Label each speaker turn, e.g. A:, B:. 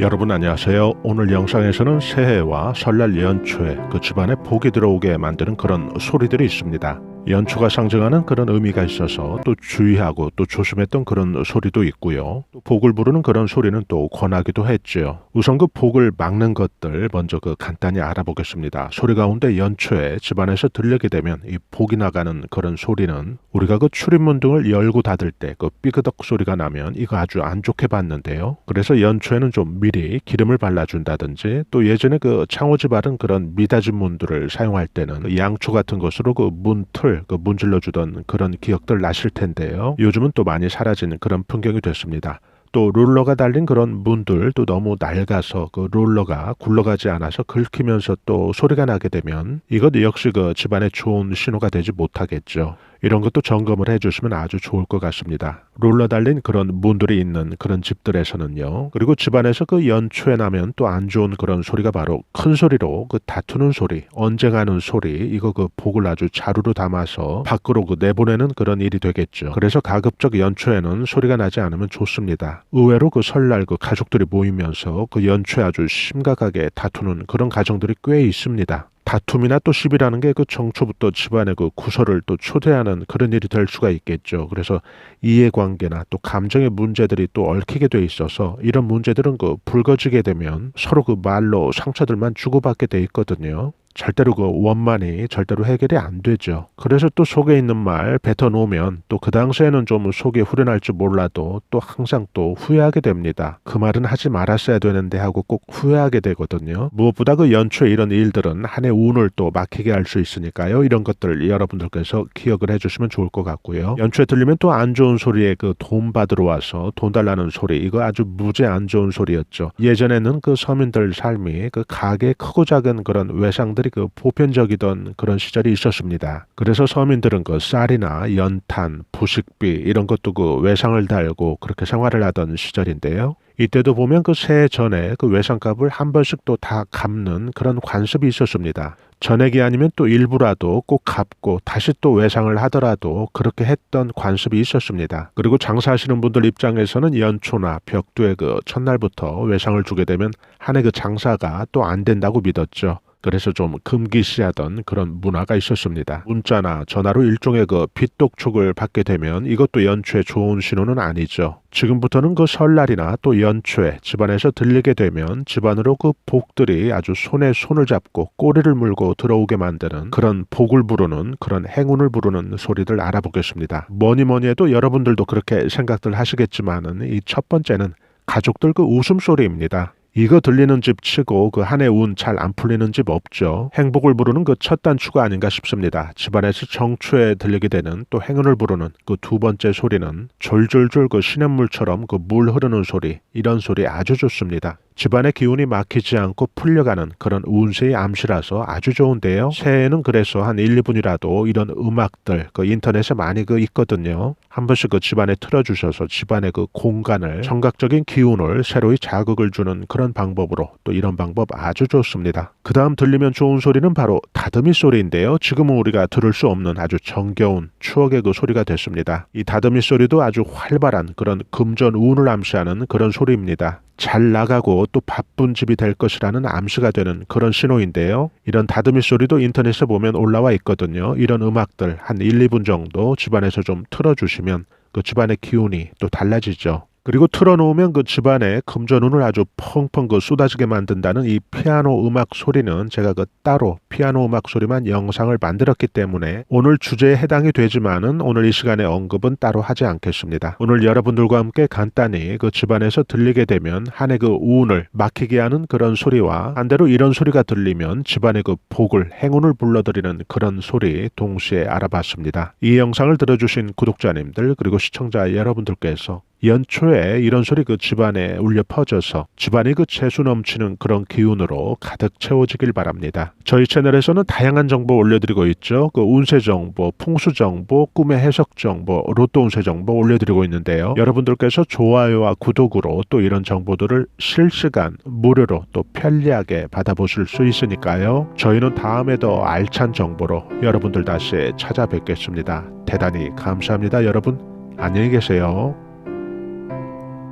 A: 여러분 안녕하세요. 오늘 영상에서는 새해와 설날 연초에 그 집안에 복이 들어오게 만드는 그런 소리들이 있습니다. 연초가 상징하는 그런 의미가 있어서 또 주의하고 또 조심했던 그런 소리도 있고요. 또 복을 부르는 그런 소리는 또 권하기도 했죠. 우선 그 복을 막는 것들 먼저 그 간단히 알아보겠습니다. 소리 가운데 연초에 집안에서 들리게 되면 이 복이 나가는 그런 소리는 우리가 그 출입문 등을 열고 닫을 때 그 삐그덕 소리가 나면 이거 아주 안 좋게 봤는데요. 그래서 연초에는 좀 미리 기름을 발라준다든지 또 예전에 그 창호지 바른 그런 미닫이 문들을 사용할 때는 그 양초 같은 것으로 그 문틀 그 문질러 주던 그런 기억들 나실 텐데요. 요즘은 또 많이 사라진 그런 풍경이 됐습니다. 또 롤러가 달린 그런 문들 또 너무 낡아서 그 롤러가 굴러가지 않아서 긁히면서 또 소리가 나게 되면 이것 역시 그 집안에 좋은 신호가 되지 못하겠죠. 이런 것도 점검을 해주시면 아주 좋을 것 같습니다. 롤러 달린 그런 문들이 있는 그런 집들에서는요. 그리고 집안에서 그 연초에 나면 또 안 좋은 그런 소리가 바로 큰 소리로 그 다투는 소리, 언쟁하는 소리, 이거 그 복을 아주 자루로 담아서 밖으로 그 내보내는 그런 일이 되겠죠. 그래서 가급적 연초에는 소리가 나지 않으면 좋습니다. 의외로 그 설날 그 가족들이 모이면서 그 연초에 아주 심각하게 다투는 그런 가정들이 꽤 있습니다. 다툼이나 또 시비라는 게 그 정초부터 집안의 그 구설을 또 초대하는 그런 일이 될 수가 있겠죠. 그래서 이해관계나 또 감정의 문제들이 또 얽히게 돼 있어서 이런 문제들은 그 불거지게 되면 서로 그 말로 상처들만 주고받게 돼 있거든요. 절대로 그 원만히 절대로 해결이 안 되죠. 그래서 또 속에 있는 말 뱉어 놓으면 또 그 당시에는 좀 속이 후련할 줄 몰라도 또 항상 또 후회하게 됩니다. 그 말은 하지 말았어야 되는데 하고 꼭 후회하게 되거든요. 무엇보다 그 연초에 이런 일들은 한 해 운을 또 막히게 할 수 있으니까요. 이런 것들 여러분들께서 기억을 해주시면 좋을 것 같고요. 연초에 들리면 또 안 좋은 소리에 그 돈 받으러 와서 돈 달라는 소리 이거 아주 무지 안 좋은 소리였죠. 예전에는 그 서민들 삶이 그 가게 크고 작은 그런 외상 들이 그 보편적이던 그런 시절이 있었습니다. 그래서 서민들은 그 쌀이나 연탄, 부식비 이런 것도 그 외상을 달고 그렇게 생활을 하던 시절인데요. 이때도 보면 그 새해 전에 그 외상값을 한 번씩 또 다 갚는 그런 관습이 있었습니다. 전액이 아니면 또 일부라도 꼭 갚고 다시 또 외상을 하더라도 그렇게 했던 관습이 있었습니다. 그리고 장사하시는 분들 입장에서는 연초나 벽두에 그 첫날부터 외상을 주게 되면 한 해 그 장사가 또 안 된다고 믿었죠. 그래서 좀 금기시하던 그런 문화가 있었습니다. 문자나 전화로 일종의 그 빚독촉을 받게 되면 이것도 연초에 좋은 신호는 아니죠. 지금부터는 그 설날이나 또 연초에 집안에서 들리게 되면 집안으로 그 복들이 아주 손에 손을 잡고 꼬리를 물고 들어오게 만드는 그런 복을 부르는 그런 행운을 부르는 소리들 알아보겠습니다. 뭐니 뭐니 해도 여러분들도 그렇게 생각들 하시겠지만은 이 첫 번째는 가족들 그 웃음소리입니다. 이거 들리는 집 치고 그 한 해 운 잘 안 풀리는 집 없죠. 행복을 부르는 그 첫 단추가 아닌가 싶습니다. 집안에서 정초에 들리게 되는 또 행운을 부르는 그 두 번째 소리는 졸졸졸 그 시냇물처럼 그 물 흐르는 소리 이런 소리 아주 좋습니다. 집안의 기운이 막히지 않고 풀려가는 그런 운세의 암시라서 아주 좋은데요. 새해에는 그래서 한 1, 2분이라도 이런 음악들 그 인터넷에 많이 그 있거든요. 한 번씩 그 집안에 틀어주셔서 집안의 그 공간을 청각적인 기운을 새로이 자극을 주는 그런 방법으로 또 이런 방법 아주 좋습니다. 그 다음 들리면 좋은 소리는 바로 다듬이 소리인데요. 지금은 우리가 들을 수 없는 아주 정겨운 추억의 그 소리가 됐습니다. 이 다듬이 소리도 아주 활발한 그런 금전 운을 암시하는 그런 소리입니다. 잘 나가고 또 바쁜 집이 될 것이라는 암시가 되는 그런 신호인데요. 이런 다듬이 소리도 인터넷에 보면 올라와 있거든요. 이런 음악들 한 1, 2분 정도 집안에서 좀 틀어주시면 그 집안의 기운이 또 달라지죠. 그리고 틀어놓으면 그 집안에 금전운을 아주 펑펑 그 쏟아지게 만든다는 이 피아노 음악 소리는 제가 그 따로 피아노 음악 소리만 영상을 만들었기 때문에 오늘 주제에 해당이 되지만은 오늘 이 시간에 언급은 따로 하지 않겠습니다. 오늘 여러분들과 함께 간단히 그 집안에서 들리게 되면 한 해 그 운을 막히게 하는 그런 소리와 반대로 이런 소리가 들리면 집안의 그 복을 행운을 불러들이는 그런 소리 동시에 알아봤습니다. 이 영상을 들어주신 구독자님들 그리고 시청자 여러분들께서 연초에 이런 소리 그 집안에 울려 퍼져서 집안이 그 재수 넘치는 그런 기운으로 가득 채워지길 바랍니다. 저희 채널에서는 다양한 정보 올려드리고 있죠. 그 운세 정보, 풍수 정보, 꿈의 해석 정보, 로또 운세 정보 올려드리고 있는데요. 여러분들께서 좋아요와 구독으로 또 이런 정보들을 실시간 무료로 또 편리하게 받아보실 수 있으니까요. 저희는 다음에 더 알찬 정보로 여러분들 다시 찾아뵙겠습니다. 대단히 감사합니다. 여러분 안녕히 계세요.